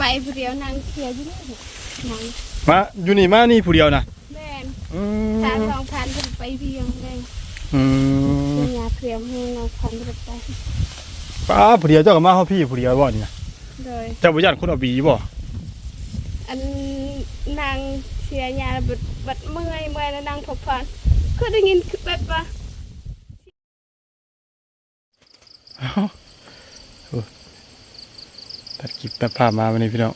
ไปผู้เดียวนางเสียอยู่นี่นางมาอยู่นี่มานี่ผู้เดียวนะแม่นอืตามสองพันเพิ่นไปเพียงเลยอืมเป็นยาเคลียมให้น้องพันเพิ่นไปป้าผู้เดียวเจ้าก็มาเฮาพี่ผู้เดียวบ่นี่นะโดย เจ้าบ่ย่านคนเอาบีบ่อันนางเสียยาบัดบัดเมื่อยเมื่อยแล้วนางพบพันคือได้ยินคือแบบว่า เอ้าโอ้ ตัดคลิปตัดภาพมาวันนี้พี่น้อง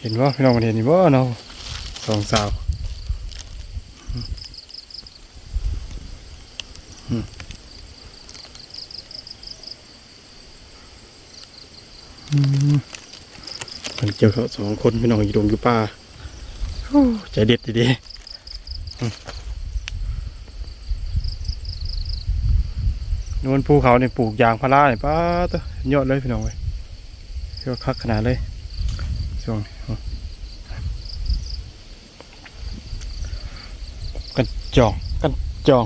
เห็นบ่าพี่น้องมันเห็นนี่บ่เนาะสองสาวอันเจอเขาสองคนพี่น้องอยู่ดงอยู่ป่าใจเด็ดดีๆ นวลภูเขาเนี่ยปลูกยางพาราเนี่ยป้าตัวยอดเลยพี่น้องเว้ยเชื่อคักขนาดเลยช่วงกันจองกันจอง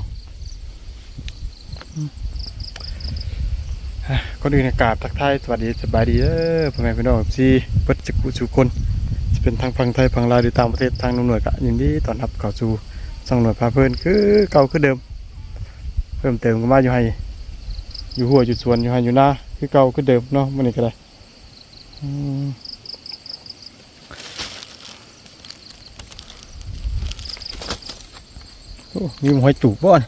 อืมอะคนอื่นอากาศทักทายสวัสดีสบายดีเด้อพ่อแม่พี่น้องซีเปิดสกุสุคนจะเป็นทางฝั่งไทยฝั่งลาวหรือตางประเทศทางหน่วยก็ยินดีต้อนรับเข้าสู่ช่องหน่วยพาเพลินคือเก่าคือเดิม เพิ่มเติมก็มาอยู่ให้ อยู่หัวอยู่สวนอยู่หันอยู่หน้าคือเก่าคือเดิมเนาะมันนี่ก็ได้มีหอยจุกบ่อน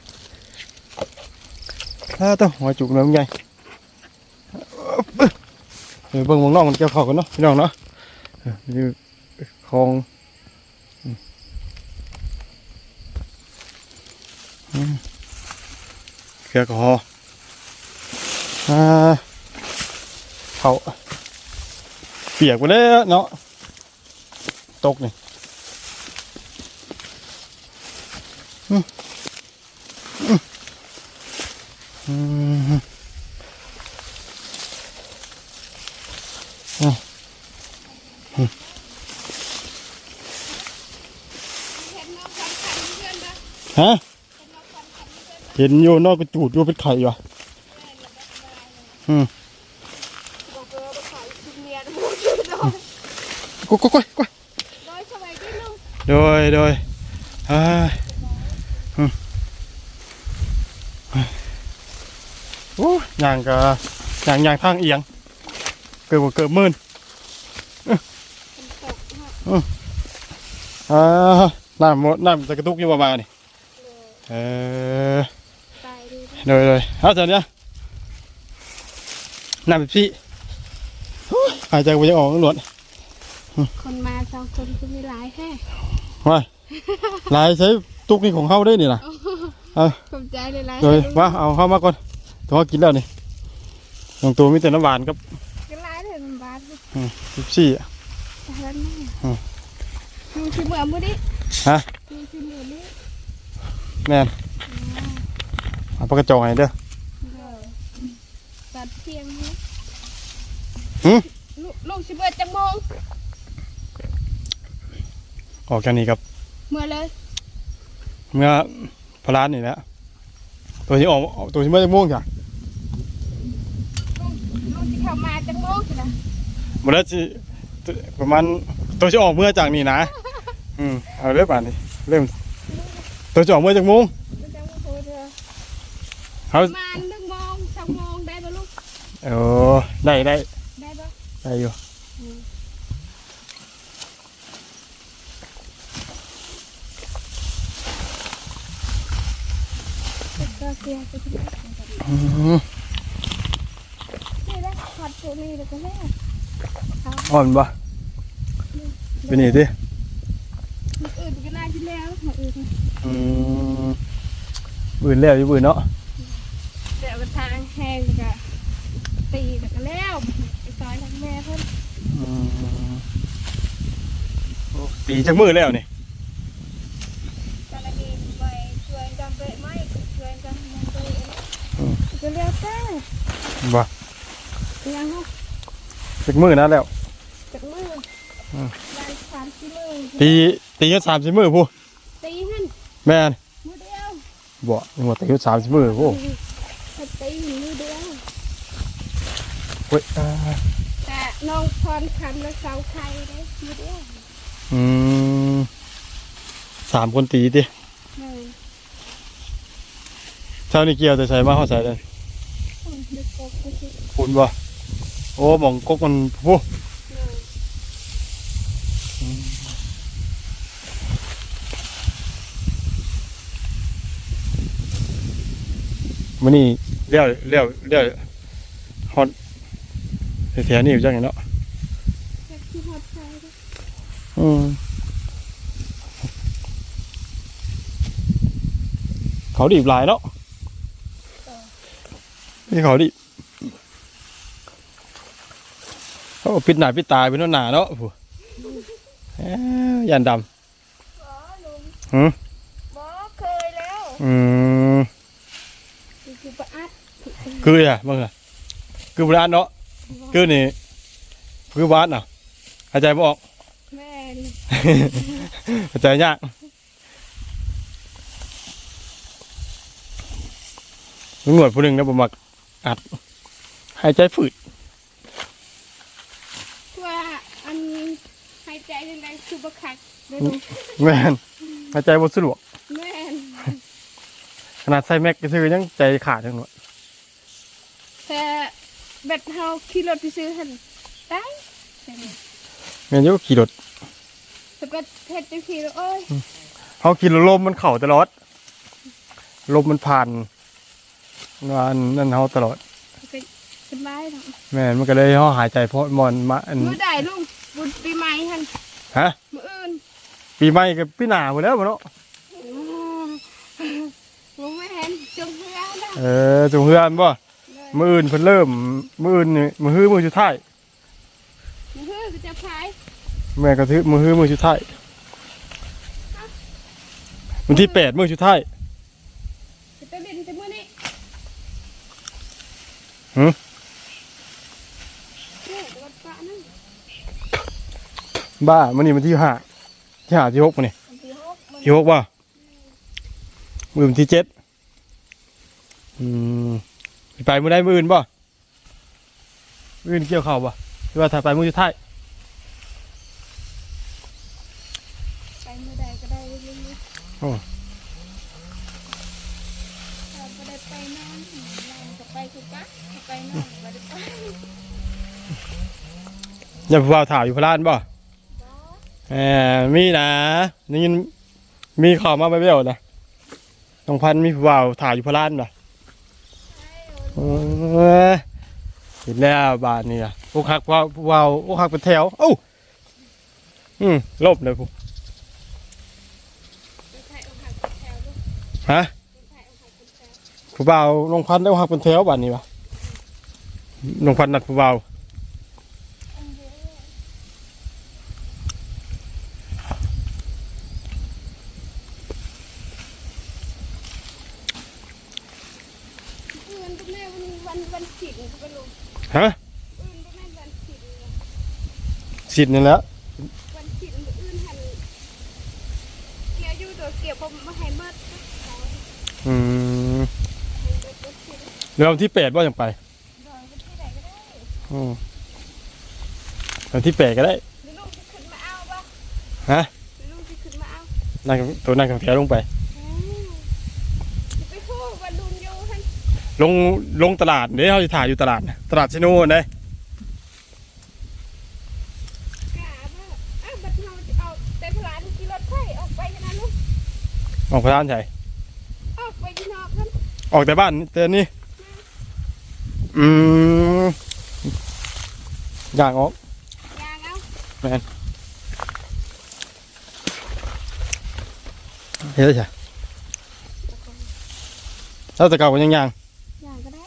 ถ้าต้องหอยจุกเนื้อใหญ่เดี๋ยวเบิ่งวงนอกมันเกี่ยวข้าวกันเนาะพี่น้องเนาะนี่คลองอืมอืมแค่กอ เขาเปียกไปแล้วเนาะตกนี่ฮะเห็นน้อยู่นอกกระจูดอยู่เป็นไข่อยู่อะ อืมบอกเออไปขายกินเมียนะพูดอยู่โดยกุ๊กกุ๊กกุ๊กกุ๊กโนมันตกฮะอ่าน้ำหมดน้ำจะกระตุกอยู่ประมาณนี่เออตายดีโดยโดยเอาเถอะเนี่ยน้ำแบบพี่โอ้ยหายใจกูจะออกหลวดคนมาสองคนก็มีหลายแค่ว้ายลายใช้ตุกนี่ของเขาได้นี่นะเอาขอบใจเลยหลายโดยว่าเอาเข้ามาก่อนตัวกินแล้วนี่ลงตัวมีแต่น้ำหวานกับก็หลายเลยมันบาดเลยสิบสี่อะแต่ละแม่อืมมึงชิมเหมือนมือดิฮะมึงชิมเหมือนนี้แม่นเอาปากกระจองให้เด้อ ตัดเทียงนี้หืมลูกลูกชิมเบิดจังมองออกจากนี้ครับ เมื่อเลยเมื่อพลานนี่แหละตัวที่ออกตัวที่เมื่อจะม่วงจ้ะลูกลูกที่เข้ามาจังมองสินะหมดแล้วสิประมาณตัวที่ออกเมื่อจากนี่นะ อืมเอาเริ่มอ่านดิเริ่มตัวที่ออกเมื่อจากม่วงจังมองโคเธอเขา ประมาณหนึ่งโมงสองโมงได้ปะลู กเออได้ได้ได้ปะได้อยู่ก็เสียไปที่ไหนอืมนี่ได้ผัดตัวนี้แล้วก็แล้วอ่อนปะเป็นนี่ดิมันอื่นก็น่ากินแล้วมาอื่นอืมบืนแล้วอยู่บืนเนาะ ไปก็เรียกแค่บ่ยังฮะจากมือนะแล้วจากมืออืมได้สามสี่มือตีตีกันสามสิบมือผู้ตีหันแม่นมือเดียวบ่ยังว่าตีกันสามสิบมือผู้ถ้าตีมือเดียวผู้ว้ยอ่าแต่ น้องพรคำและเสาไข่ได้หมดแล้วอืมสามคนตีดิเลยเช้านี้เกี่ยวแต่ใส่มาเขาใส่เลยโอ้ยนึกออกก็คือคุณบ่โอ้หมองกกมันผู้เลยมื้อนี้เลี้ยวเลี้ยวเลี้ยวฮอต แถวๆนี้อยู่จังไงเนาะแค่ที่หอดใจได้อืมเขาดีบหลายเนาะนี่เขาดีเขาปิดหน้าปิดตาเป็นหน้าเนาะผู้แอ้วยันดบ่ลุงำหืมบ่เคยแล้วอืมคือคือปะอัดคืออะมึงอะคือบ้านเนาะ คือนี่คือบ้านอะหายใจไม่ออกแม่นหายใจยากลุงหนวดผู้หนึ่งนะผมมักอัดหายใจฝืดว่าอันหายใจยังไงคือบ่คักเด้อลุงแม่นหายใจบ่สะดวกแม่นขนาดใส่แม็กก็ซื้อยังใจขาดทั้งหมดแต่ แบบเฮาขี่รถไปซื้อหั่นได้ใช่ไหมแม่นอยุขี่รถแต่ก็เฮ็ดจังซี่แล้วโอ้ยเขาขี่รถลมมันเข่าตลอด ลมมันผ่านงานนั่นเขาตลอดก็สบายเนาะแม่นมันก็เลยเขาหายใจเพราะมอนมาอันมื้อใดลุงบุญปีใหม่หั่นฮะมื้ออื่นปีใหม่กับปีหน้าหมดแล้วบ่เนาะบ่แม่นจงเฮือนะเออจุงเฮือนบ่ มื้ออื่นเพิ่นเริ่ม มื้ออื่นนี่มื้อฮื้อมื้อสุดท้ายมื้อฮือก็จะพายแม่ก็ถือมื้อฮื้อมื้อสุดท้ายวันที่แปดมื้อสุดท้ายจะไปเล่นแต่มื้อนี้หึเนี่ยวัดปะนั่นบ้ามื้อนี้วันที่ห้าที่ห้าที่หกมื้อนี่วันที่หกมันที่หกบ่มื้อวันที่เจ็ดอืมสิ ไปมื้อใดมื้ออื่นบ่มื้ออื่นเกี่ยวข้าวบ่หรือว่าถ้าไปมื้อสุดท้ายไปมื้อใดก็ได้ลุงโอ้ถ้าบ่ได้ไปนอนเราก็ไปคือกักถ้าไปนอนบ่ได้ไปอย่าผู้บ่าวถ่ายอยู่พลานบ่บ่แหมมีนะนี่ยินมีข่าวมาไปเบี้ยวนะน้องพันธุ์มีผู้บ่าวถ่ายอยู่พลานบ่เออเห็นแล้วบาทนี่อะพวกหักว่าววาวพวกหักเป็นแถวเอ้าอืมลบเลยพวกฮะไปถ่ายเอาหักวผู้บ่าวลงพันได้หักเป็นแถวบาทนี่ปะลงพันนัดผู้บ่าว อันเดียวเอื่นบ่แม่วันวันวันศิลป์เขาไปลง ฮะ เอื่นบ่แม่วันศิลป์ สิทธิ์นี่แหล้ววันศิลป์มื้ออื่นหันเกี่ยวอยู่ตัวเกี่ยวบ่มาให้เมิดเขาอืมให้เบิดบ่ศิลป์เรื่องที่แปดว่าจังไปดอยวันที่ใดก็ได้อืมเรื่องที่แปดก็ได้ หรือลุงจะขึ้นมาเอาบ่ฮะ หรือลุงจะขึ้นมาเอานั่งตัวนั่งกับแถวลงไป อ้าวจะไปพูดว่าลุงอยู่หั่นลงลงตลาดเดี๋ยวเขาจะถ่ายอยู่ตลาดนะตลาดชิโน่นะ กะว่าอ้าวบัดเฮาจะเอาแต่พลานขี่รถไถออกไปกันนะลุง ออกพลานใช่ออกไปที่นอกหั่นออกแต่บ้านแต่นี่อืมอย่างออกยางเอาเฮ้ยใช่แล้วแต่เก่าก็ยังยางยางก็ได้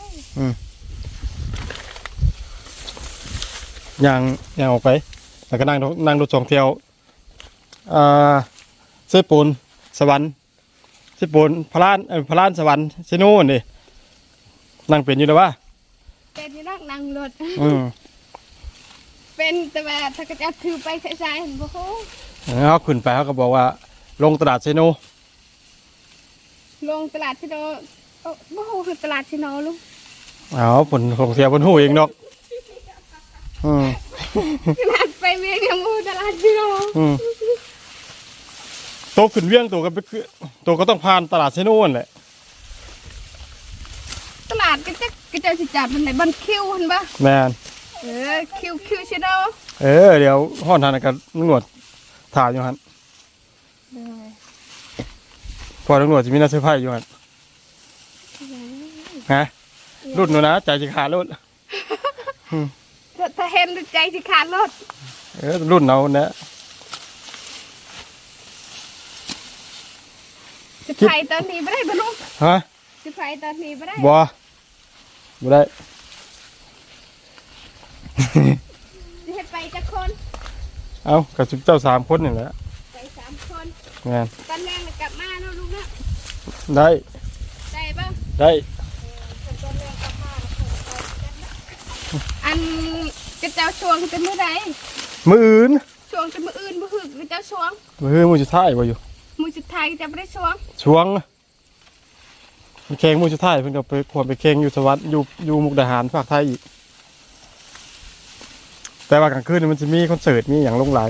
ยางยางออกไปแล้วก็นั่งรถนั่งรถสองเที่ยวอ่าเสยปูนสวรรค์เสยปูนพระลานเออพระลานสวรรค์เซโน่นดินั่งเป็นอยู่แล้วว่าเป็นที่นอกนั่งรถอืมเป็นแต่ว่าถ้าก็จะถือไปใส่ๆเห็นบ่โหแล้วเขาขึ้นไปเขาก็บอกว่า ลงตลาดเซโนลงตลาดที่โนเอ้าบ่โหคือตลาดที่โนลุงเอาผลของเสียผลหูเองดอกอืม ขนาดไปเวียงยังมูตลาดพี่น้องอืมโตขึ้นเวียงตัวก็ไปคือตัวก็ต้องผ่านตลาดเซโน่นแหละ ตลาดก็จะก็จะสิจับมันไหนบันคิวเห็นปะแมนเออคิวคิวชิโดเออเดี๋ยวห้อนทานกันตำรวจถ่ายอยู่หันพอตำรวจจะมีหน้าเสื้อผ้าอยู่หันฮะรุ่นหนูนะใจจะขาดรุ่นถ้าถ้าเห็นใจสิขาดรถเออรุ่นเราเนี่ย จะไปตอนนี้ไม่ได้บรรลุฮะจะไปตอนนี้ไม่ได้บัวบัได้จะให้ไปจะคน เอากับชุบเจ้าสามคนนี่แหละไปสามคนงานตอนแรกน่ะกลับมาเนาะลูกเนาะได้ได้ปะได้ตอนแรกกลับมาอันกระเจ้าช่วงจะมือใดมืออื่นช่วงจะมืออื่นมือหึกกระเจ้าช่วงมือมือสุดท้ายบ่อยู่ มือสุดท้ายจะไม่ได้ช่วงช่วงมันแข่งมือสุดท้ายเพิ่นก็ไปควรไปแข่งอยู่สวัสดิ์อยู่อยู่มุกดาหารภาคไทยอีก แต่ว่ากลางคืนนี่มันจะมีคอนเสิร์ตมีอย่างลงหลาย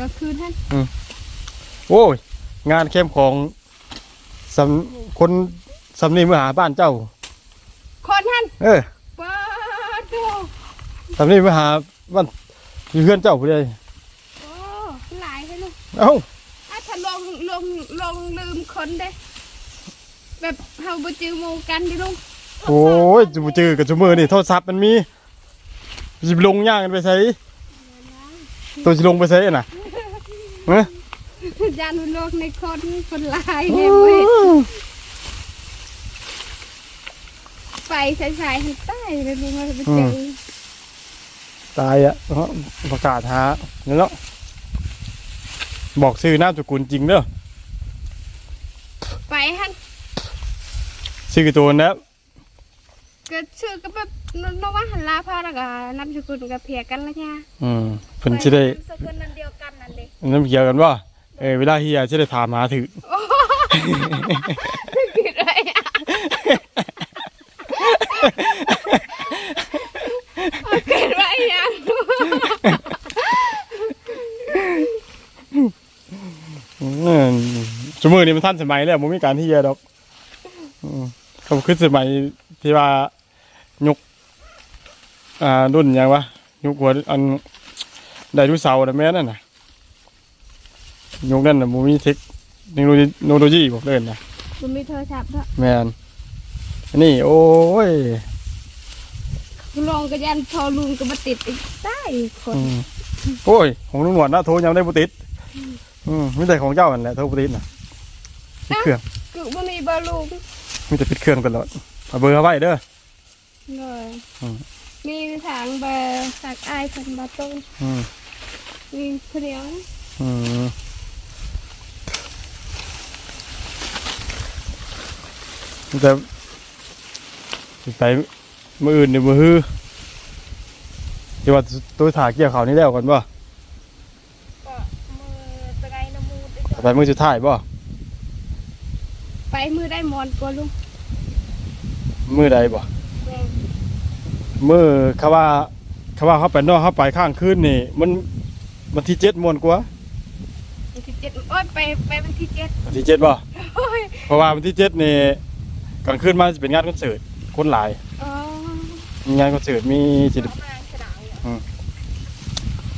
ก็คือท่านโอ้ย งานเข้มของสำคนสำนีมือหาบ้านเจ้า คนท่านเออว้าดูสำนีมือหาบ้านอยู่เพื่อนเจ้าผู้ใดโอ้หลายให้ลูกเอ้าอะถ้าล งลงลงลืมคนเด้ แบบเฮาบ่จือหมู่กันดิลุงโอ้ยจูจือกับจูมือนี่โทรศัพท์มันมีจิบลงย่างกันไปใช้ตัวจิลงไปใช้น่ะเอ้ยยานโลกในคนคนหลายเด้เว้ยไปใส่ๆให้ใต้เลยลุงว่าไปเจออตายอะเพราะประกาศหาเนี่ยเนาะบอกชื่อนามสกุลจริงเด้อ ไปหั่นชื่อตัวนะก็ชื่อก็แบบนว่าหันลาพาแล้วก็นามสกุลก็เพียกันแล้วจ้ะอืมเพิ่นสิได้นามสกุลนั้นเดียวกันนั่นเด้น้ำเกี่ยวกันว่าเออเวลาเฮียสิได้ถามหาถือผิดอะไรอะเกิดอะไรอะอืม สมือนี้มันทันสมัยแล้วบ่มีการเฮียดอกอืมเขาคือสมัยที่ว่ายุคอ่ารุ่นหยังวะยุคหัวอันไดโนเสาร์น่ะแม่นั่นน่ะยุคนั้นน่ะบ่มีเทคโนโลยีโนโลยีบอกเล่นนะมันมีโทรศัพท์ด้วยแม่นอันนี้โอ้ยลงก็ยันพอลุงก็มาติดอีกได้คนอืมโอ้ยของลุงหนวดนะโทรยังได้บ่ติดอืมมีแต่ของเจ้านั่นแหละโทรบ่ติดน่ะ ปิดเครื่องคือมันมีเบอร์ลุงมีแต่ปิดเครื่องตลอดเอาเบอร์เอาไว้เด้อเลยอืมมีทางเบอร์สักไอายคนบาต้นอืมมีคนเดียวนะอืมแต่สิไปมืออื่นเดี๋ยวมือฮือเดี๋ยวว่าตัวถ่ายเกี่ยวเขาวนี่แล้วก่อนบ่ก็มือตะไงน้ำมูดไปมือสุดท้ายบ่ ไปมือได้มอนกว่าลุงมือใดบ่มือเขาว่าเขาว่าเขาไปนอกเขาไปข้างคืนนี่ มันวันที่เจ็ดมวนกว่าวันที่เจ็ดโอ้ยไปไปวันที่เจ็ดวันที่เจ็ดบ่โอ้ยเพราะว่าวันที่เจ็ดนี่กลางคืนมาจะเป็นงานคอนเสิร์ตคนหลาย อ๋อมีงานคอนเสิร์ตมีศิลปอืม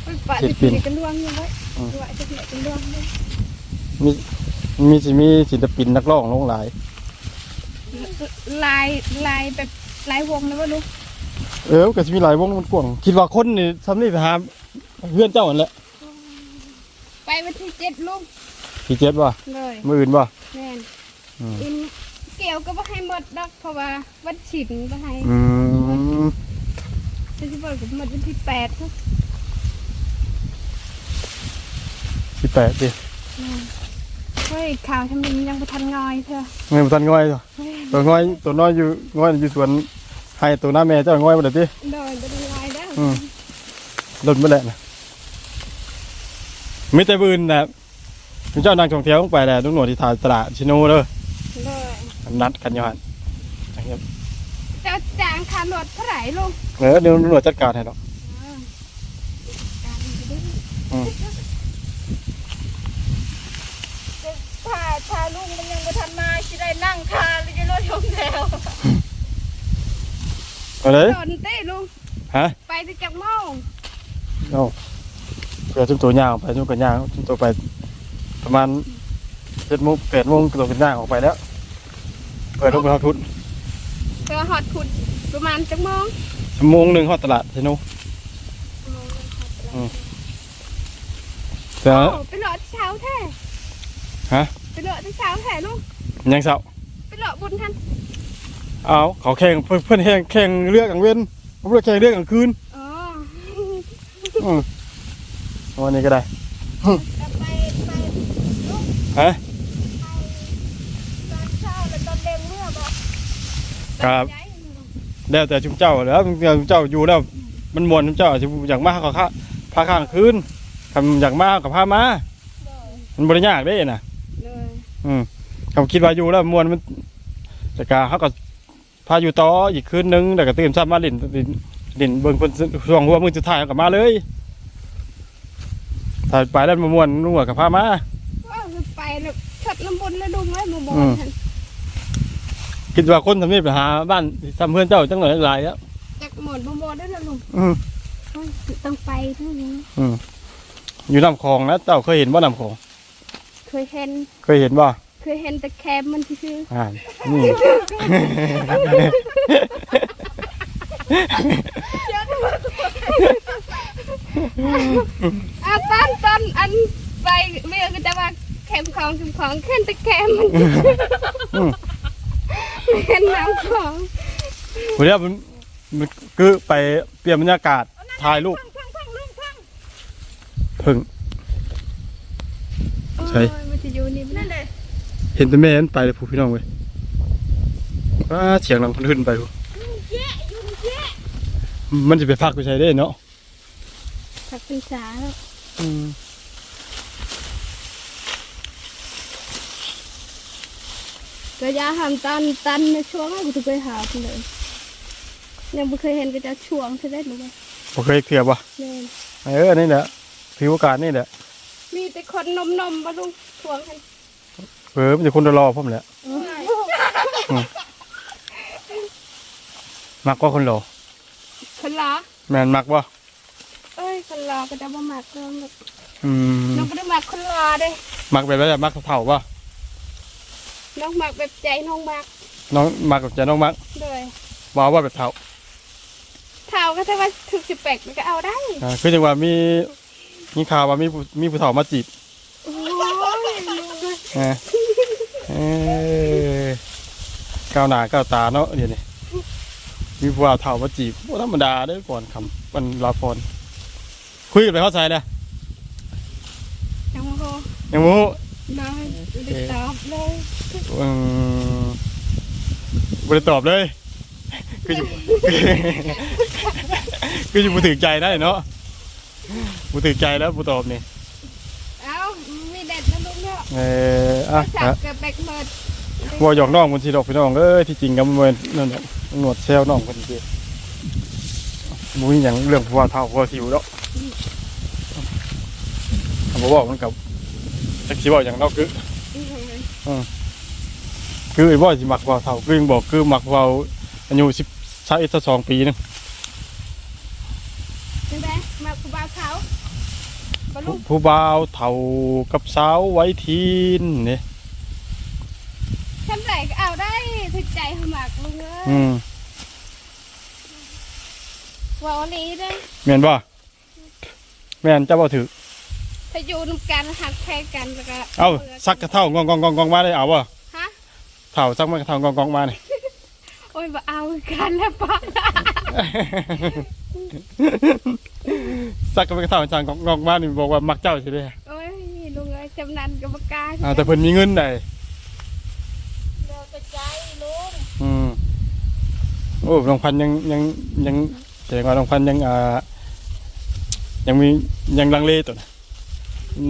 ไปป่าศิจะลปิกินนกันดวงยังไงอืมว่าจะกินกันดวงเลยมี มีสิมีศิลปินนักร้องลงหลายลายลายแบบลายวงนะว่าลุงเออก็สิมีหลายวงมันกว้างคิดว่าคนนี่ทำนี่ไปหาเพื่อนเจ้าอันแหละไปวันที่เจ็ดลุงที่เจ็ดบ่เลยมืออื่นบ่แม่นอืมอินเกี่ยวก็บ่ให้หมดดอกเพราะว่าวันฉินบ่ให้อืมจะสิบอกกับหมดวันที่แปดครับสิแปดดิ เฮ้ยข่าวทำดียังไปทันงอยเธอเงินบ่ทันงอยตัวตัวงอยตัวน้อยอยู่งอยอยู่สวนให้ตัวหน้าแม่เจ้าง่อยบ่เด้ติโดนไะเป็นงอยได้ออืมหล่นบ่แล้วนะม่แต่บืนนะครัเจ้านางท่องเที่ยวต้องไปแหละต้นกหนวยที่ทาตลาดชิโนเลยนัดกันยู่นนะคจ้าจางคารถเท่าไหร่ลูกเออเดี๋ยวหน่วยจัดการให้ดอการอืม นั่งคาเลยจะรถชมแถวเอาเลยตอนเต้ลุงฮะไปที่จักโมงเอาเผื่อจุ่มตัวยางออกไปจุ่มกันยางจุ่มตัวไป ประมาณเจ็ดโมงแปดโมงตัวกันยางออกไปแล้วเปิดลงไปทอดทุนเพื่อฮอดพุดประมาณจักโมงชั่วโมงหนึ่งฮอดตลาดใช่นุแต่โอ้ไปเลาะที่เช้าแท้ฮะไปเลาะที่เช้าแท้ลุง ยังเสาไปเลาะบุญทันเอาเขาแข่งเพื่อนเพื่อนแข่งแข่งเรือกลางเว้นผมเลือกแข่งเรือกลางคืนอ๋ออืมวันนี้ก็ได้จะไปไปลูกฮะตอนเช้าแล้วตอนเด็กเมื่อบอกครับใจแล้วแต่ชุมเจ้าแล้วชุมเจ้าอยู่แล้วมันมวนชุมเจ้าอาจจะอยากมาก็ค่าพาข้างคืนคำอยากมากับพามามันบริยากได้น่ะเลยอืม เขาคิดว่าอยู่แล้วมวนมันแต่กาเขาก็พาอยู่ต่ออีกคืนนึงแต่ก็ตื่นซ้ำมาเล่นเล่นเล่นเบิ่งคนช่วงหัวมือสุดท้ายเขาก็มาเลยถ้าไปแล้วมามวนนุ่งกับพามาว่าคือไปแล้วชัดน้ำบุญแล้วดุงไว้หมู่บออืลมทันคิดว่าคนทำนี่ไปหาบ้านทำเพื่อนเจ้าจังหน่อยหลายแล้วจักหมดบ่หมดได้แล้วลุงอืมโอ้ยต้องไปเท่านี้อืมอยู่น้ำคลองนะเจ้าเคยเห็นว่าน้ำคลอง เคยเห็น เคยเห็นบ่ เคยเห็นแต่แคมมันชื่ออ่านี่อะตันตันอันไปเมื่อก็จะว่าแคมของแคมของเห็นแต่แคมมันอืมเห็นน้ำของวันนี้มันมันคือไปเปลี่ยนบรรยากาศถ่ายรูปฟังฟังลุงฟังพึ่งใช่โอ้ยมันจะอยู่นี่นั่นั่นนเลย เห็นแต่แม่มันไปเลยผู้พี่น้องเว้ยว้าเสียงหลังคนขึ้นไปผู้ลุงแย่ยุงแย่มันจะไปพักไปใช้ได้เนาะผักเป็นสาแล้วอืมก็อยาหามตันตันในช่วงนั้นกูจะไปหาเพิ่นเลยยังไม่เคยเห็นก็จะช่วงใช่ได้หรือเปล่าบ่เคยเคลียร์ป่ะแม่นเออนี่แหละผิวอากาศนี่แหละมีแต่คนนมนมๆมาลุงช่วงกัน เออมันจะคนรอผมแหละมักว่าคนรอคนลาแมนมักว่าเอ้ยคนลาก็จะมาหมักน้องแบบอืมน้องไม่ได้หมักคนลาเด้มักแบบไรมักเท่าป่ะน้องหมักแบบใจน้องหมัก น้องมักกับจะน้องมักเลยว่าว่าแบบเท่าเท่าก็ถ้าว่าถึกสิบแปดมันก็เอาได้อ่าคือจังว่ามีมีข่าวว่ามีผู้มีผู้เฒ่ามาจีบโอ้ย อ่าเออก้าวหน้าก้าวตาเนาะเดี๋ยวนี้มีผู้ว่าเฒ่ามาจีบบ่ธรรมดาเด้อก่อนคำวันลาพรคุยกันไปเข้าใจนะยังโหยังมู้น้องติดตอบเลยอืมบ่ได้ตอบเลยคืออยู่คืออยู่บ่ถึงใจได้เนาะบ่ถึงใจแล้วบ่ตอบนี่เอ้ามีเด็ดนะลุง เนาะเอออะจัฮะบกับแบกเมิดว่าหยอกน้องคนสิดอกพี่น้องเอ้ยที่จริงก็มันเป็นนั่นแหละหนวดแซวน้องคนสิมุ้ยอย่างเรื่องผู้ว่าเท่าผู้ว่าสิวแล้วคำบอกมันกับจักสิบอกอย่างนอกคือคือไอ้บ่สิมักผู้ว่าเท่าคือยังบอกคือมักผู้ว่าอายุสิบสักเอ็ดสองปีนึงใช่ไหมมาคูบาเขาบรรลุ ผู้บ่าวเท่ากับสาวไว้ทีนเนี่ยทำไรก็เอาได้ถึกใจเขาหมักลุงเอ้อืยมวอาลีเด้อแม่นบ่แม่นเจ้าบ่ถือถ้าอยู่นำกันหักแพ้กันแล้วก็เอาซักกระเท่างองกองกองกองมาได้เอาบ่ฮะเท่าซักมากระเท่างองกองมานี่โอ้ยบ่เอากันแล้วปะ สักก็ไม่กระเท่าจางงอกมานี่บอกว่ามักเจ้าใช่ไหมโอ้ยลุงเอ้ยจำนันกรรมการอ่าแต่เพิ่นมีเงินได้เราไปใจลุงอืมโอ้น้องพันธุ์ยังยังยังแสดงว่าน้องพันธุ์ยังอ่ายังมียังลังเลตัวนะ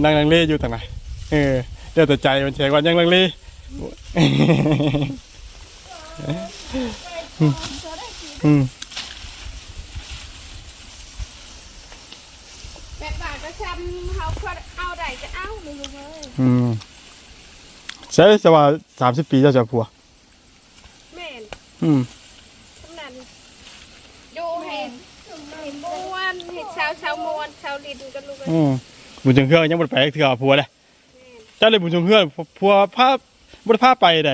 นั่งลังเลอยู่ต่างไหนเออเดี๋ยวแต่ใจมันแสดงว่ายังลังเลอืม แปดบาทก็ชำเขาพอเอาได้ก็เอาลุงเอ้ยอืมใช่จะว่าสามสิบปีเจ้าจะผัวอืมทำนั้นอยู่เห็ดเห็ดม้วนเห็ดชาวชาวม้วนชาวลินกันลูกเอ้ยอืมบุญจังเฮือยังบ่ได้ไปเถื่อผัวเลยเจ้าเลยบุญจังเฮือผัวพาบ่ได้พาไปใด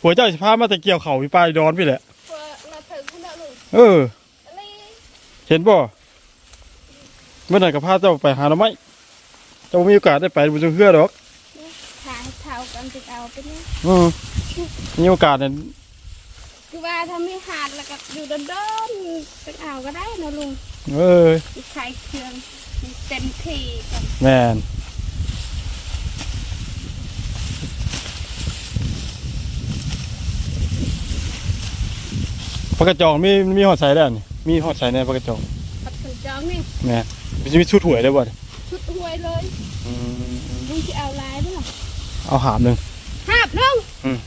ผัวเจ้าสิพามาแต่เกี่ยวเขาอยู่ป่าดอนพี่แหละ เพื่อเราถึงคุณละลูกเออ อะไรเห็นบ่เมื่อไหร่ก็พาเจ้าไปหาหน่อไม้เจ้าบ่มีโอกาสได้ไปบุญจังเฮือดอกขายเท่ากันจะเอาไปนี่อืมมีโอกาสเนี่ยคือว่าถ้ามีหาดแล้วก็อยู่ดอนๆจะเอาก็ได้นะลุงเออขายเครื่องเต็มที่กันแม่นปลากระจองมีมีหอดใส่แล้วนี่มีหอดใส่ในปลากระจองผัดขันจองนี่แม่นมันจะมีชุดหวยได้บ่เนี่ย ชุดหวยเลยลุงจะเอาลายด้วยเหรอเอาหามหนึ่งหาบลุงอืม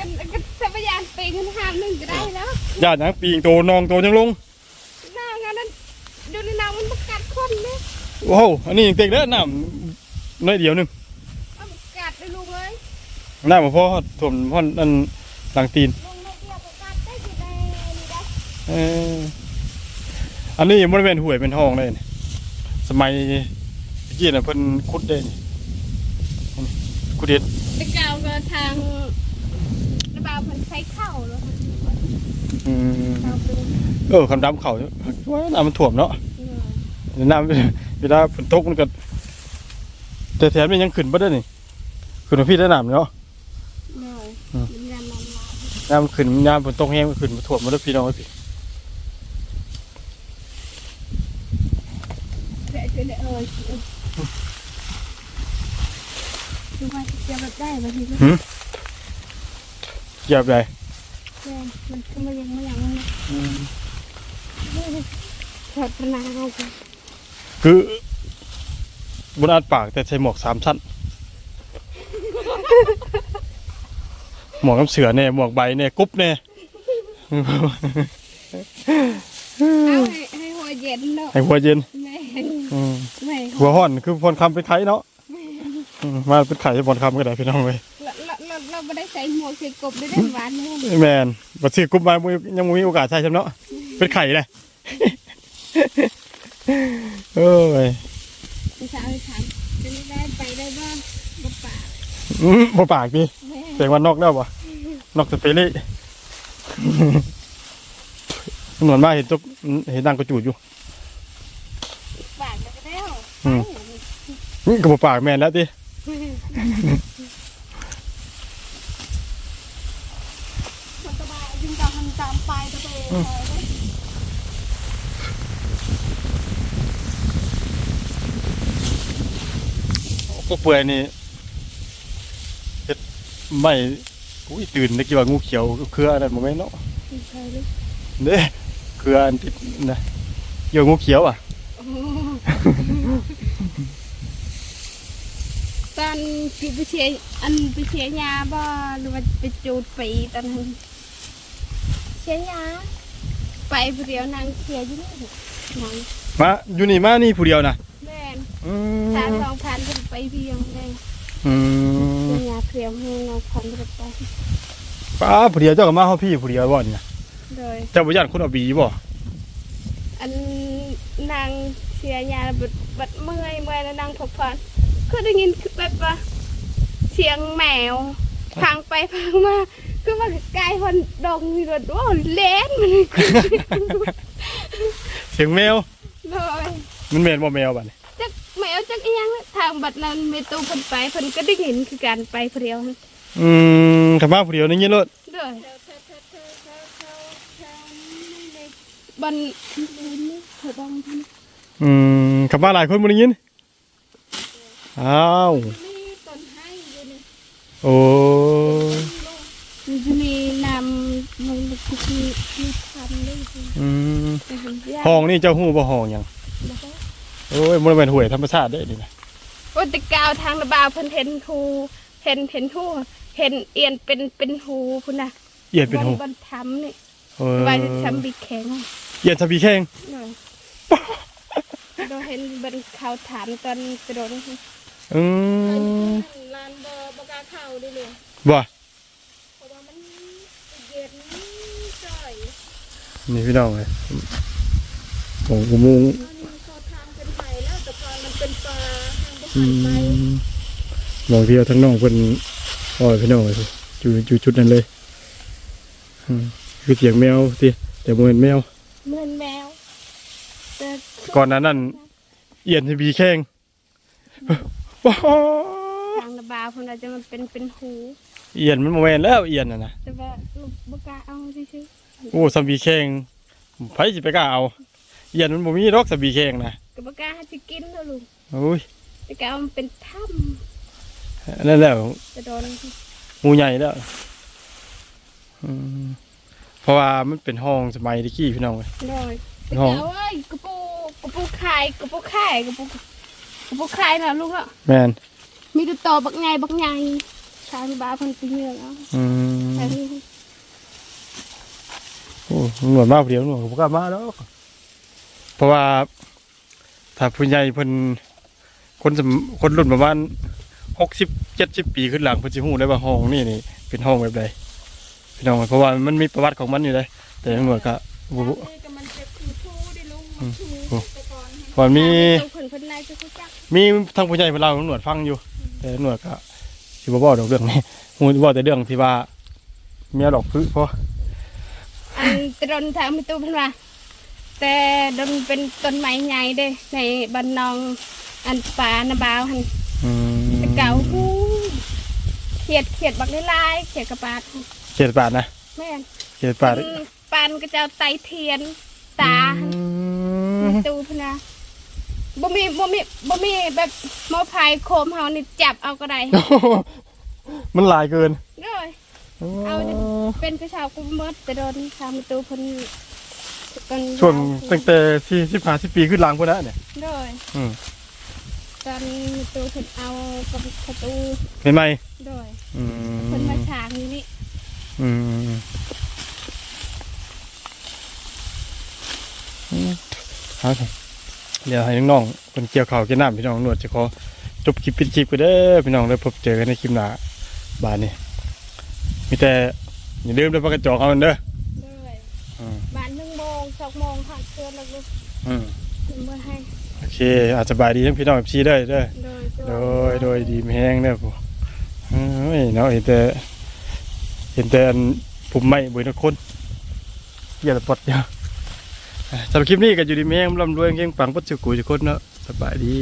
กันกันสัพยานปีกันหาบหนึ่งก็ได้แล้วญาติหยังปีงโตนองโตยังลงหน้างานนั้นดูในน้ำมันประกัดคนไหมโอ้โหอันนี้ยังเต็กเด้อน้ำน้อยเดียวหนึงเอาประกัดเลยลุงเอ้ยน้ำบ่พอถ่วมพ่อนอันหลังตีนลุงไม่เดียวประกัดได้ที่ใดนี่ได้เอออันนี้บริเวณห้วยเป็นห้องเลยนี่ สมัยเมื่อกี้น่ะเพิ่นขุดได้นี่ขุดเด็ดไปกล่าวกับทางระบาวเพันใช้เข้าแล้วค่ะอืมเข้าไปเลยเออคำดำเขาว่าน้ำมันถ่วมเนาะน้ำเวลาฝนตกมันก็แต่แถมมันยังขึ้นบ่ได้นี่ขึ้นมาพี่ได้น้ำเนาะเหนื่อยอืมมันยามมันลาน้ำมันขึ้นน้ำฝนตกแห้งมันขึ้นมาถ่วมมาได้พี่น้องไว้พี่ เดี๋ยวเดี๋ยวเออดูว่าจะแบบ ได้ไหมทีนี้เหยียบใหญ่แม่มันก็มายังไม่ยังนะถอดพนาเอาไปคือบนอาดปากแต่ใส่หมวกสามชั้น หมวกน้ำเสือเนี่ยหมวกใบเนี่ยกุ๊บเนี่ยเอาให้ให้หัวเย็นเนาะให้หัวเย็นแม่อืมแม่หัวห่อนคือพรคำเป็นไข่เนาะอื มมาเป็นไข่พรคำก็ได้พี่น้องเลยเราเราเราเราไม่ได้ใส่หมวกใส่กบได้ได้หวานเลยแมนบัดซื้อกรุ๊บมาบ่ยังบ่มีโอกาสใช่ใช่เนาะเป็นไข่เลยเอ้ยไม่ใช่เอาไปถามจะไม่ได้ไปได้บ้างบ่ป่าอืมบ่ปากพี่แม่เสียงว่านอกได้ปะนอกสเปรี่ หนวนมาเห็นจกเห็นนางกระจูดอยู่ ปากก็ได้หรออืม นี่ก็บ่ปากแมนแล้วติ มันสบายจึงตามมันตามไปก็ไปเออได้พวกเปื่อยนี่เฮ็ดไม่อุ้ยตื่นได้กี่ว่างูเขียวเครืออันนั้นบ่แม่นเนาะไม่ใช่เลยเด้เครืออันติดนะเกี่ยวงูเขียวอะ ตอนปีไปเชียร์อันไปเชียร์ยาบ่หรือว่าไปจูดปีตอนนั้นเชียร์ยาไปผู้เดียวนางเชียร์อยู่นี่นางมาอยู่นี่มานี่ผู้เดียวนะแม่นอืทามสองพันก็ไปเพียงเลยอืมเชียร์ยาเพียงให้นางพันก็ไปป้าผู้เดียวเจ้าก็มาเฮาพี่ผู้เดียวบ่เนี่ยโดยเจ้าบ่ย่านคนเอาบีบ่อันนางเชียร์ยาบัดบัดเมื่อยเมื่อยแล้วนางพบพัน คือได้ยินแบบว่าเสียงแมวพังไปพังมาคือว่าไกลคนดงมีรถโอ้เล่นมันเสียงแมวเลยมันแม่นบ่แมวบัดนี้จักแมวจักอีหยังทางบัดนั้นเมตูเพิ่นไปเพิ่นก็ได้ยินคือการไปผู้เดียวนั่นอืมถ้ามาผู้เดียวนี่ยินโลดเด้อบันเธอบ้องท่านอืมขับมาหลายคนบ่ได้ยิน อ้าวนี่ต้นให้อยู่นี่โอ้มันจะมีน้ำมันคุกมีมีพันด้วยสิอืมแต่เห็นยากห้องนี่เจ้าฮู้บ่ห้องหยังนะคะโอ้ยบ่ได้เป็นห้วยธรรมชาติเด้นี่นะโอ้แต่กาวทางระบาวเพิ่นเห็นทูเห็นเห็นทูเห็นเอียนเป็นเป็นหูพุ่นน่ะเอียดเป็นหูบบันทำนี่เออว่าจะทำบีแข็งเอียดทบีแข้งหน่อยเราเห็นบันเขาถามตอนกระโดดนี่ อืมลานบอบกล้าเข้าเด้เลยบ่เพรว่านี่พี่น้องเลยของกุมงมองเที่ยวทั้งน้องคนอ้อพี่น้องเลยอยู่อยู่จุดนั้นเลยคือเสียงแมวสิแต่เหมือนแมว เหมือนแมวแต่ก่อนนั้นนั่นเอียนจะบีแข้ง ว้าวทางระบาพวกเราจะมันเป็นเป็นหูเอียนมันโมเมนแล้วเอียนน่ะนะแต่ว่าลูกบกล้าเอาซื่อโอ้สบีแข้งไผสิไปกล้าเอา เอียนมันบ่มีดอกสบีแข้งนะๆก็บกล้าให้สิกินแล้วลูกโอ้ยแต่ก็เอามันเป็นถ้อันนั่นแหล้วำจะโดนงูใหญ่แล้วอืมเพราะว่ามันเป็นห้องสมัยตะกี้พี่น้องเอ้ยโดยน้องเอาเอ้ยกระปูกระปูไข่กระปูไข่กระปู กระปูไข่น่ะลูกอะแม่นมีแตัวโตบักไงบักไงทางบาเพันปีเมืองเอาอืมแต่นี่โอ้หนวดมากเดียวหนวดก็บ่กล้ามาแล้วเพราะว่าถ้าผู้ใหญ่เพิ่นคนสมคนรุ่นประมาณหกสิบเจ็ดสิบปีขึ้นหลังเพิ่นสิฮู้ได้ว่าห้องนี่นี่เป็นห้องแบบใดพี่น้องเพราะว่ามันมีประวัติของมันอยู่เลยแต่ตำรวจก็บ่รู้นี่ก็มันจะคือทูได้ลุงมันทูอืมแต่ ก่อนเพราะมีตรงเพิ่นเพิ่นนายจะรู้จักมีทางผู้ใหญ่เพิ่นเล่าให้ตำรวจฟังอยู่ แต่ตำรวจก็สิบ่บอกดอกเรื่องนี้ฮู้ว่าแต่เรื่องที่ว่าเมียดอกพึ่พออันตรนทางมีตู้เพิ่นว่าแต่ดนเป็นต้นไม้ใหญ่เด้ในบ้านนองอันป่านาบาวหันอืมแต่เก่าฮู้เขียดเขียดบักหลายๆเขียดกระปาดเจ็ดบาทนะแม่นเจ็ดบาทอืมปานก็จะเอาไตเทียนตาหันอืม ตู้พนนะ บ่มีบ่มีบ่มีแบบหมอพายโคมเฮานี่จับเอาก็ได้มันหลายเกินเลยเอาดิเป็นผู้ชาวกุมเมิดแต่โดนทางประตูเพิ่นเพิ่นช่วงตั้งแต่สี่สิบห้าสิบปีขึ้นหลังพุ่นนะเนี่ยเลยอืมตอนประตูเพิ่นเอากับประตูเป็นไหมเลยอืมเพิ่นมาฉากอยู่นี่อืมอืมเอาสิ เดี๋ยวให้น้องๆคนเกี่ยวข้าวกินน้ำพี่น้องนวดจะขอจบคลิปปิดคลิปกันเด้อพี่น้องได้พบเจอกันในคลิปหน้าบานนี้มีแต่อย่าลืมเด้อปากกระจอกเอาเด้อเลยอืมบ้านหนึ่งโมงสองโมงหักเชือแล้วก็อืมถึงเมื่อให้โอเคอาจจะบายดีทั้งพี่น้องพี่เด้อเด้อโดยโดยโดยดีไม่แห้งเด้อผู้เอ้ยเนาะเห็นแต่เห็นแต่อันผมไม่เบื่อทุกคนอย่าปลดเดียวอะ สำหรับคลิปนี้ก็อยู่ดีแม่งร่ำรวยเก่งปังปัจจุกุทุกคนเนาะสบายดี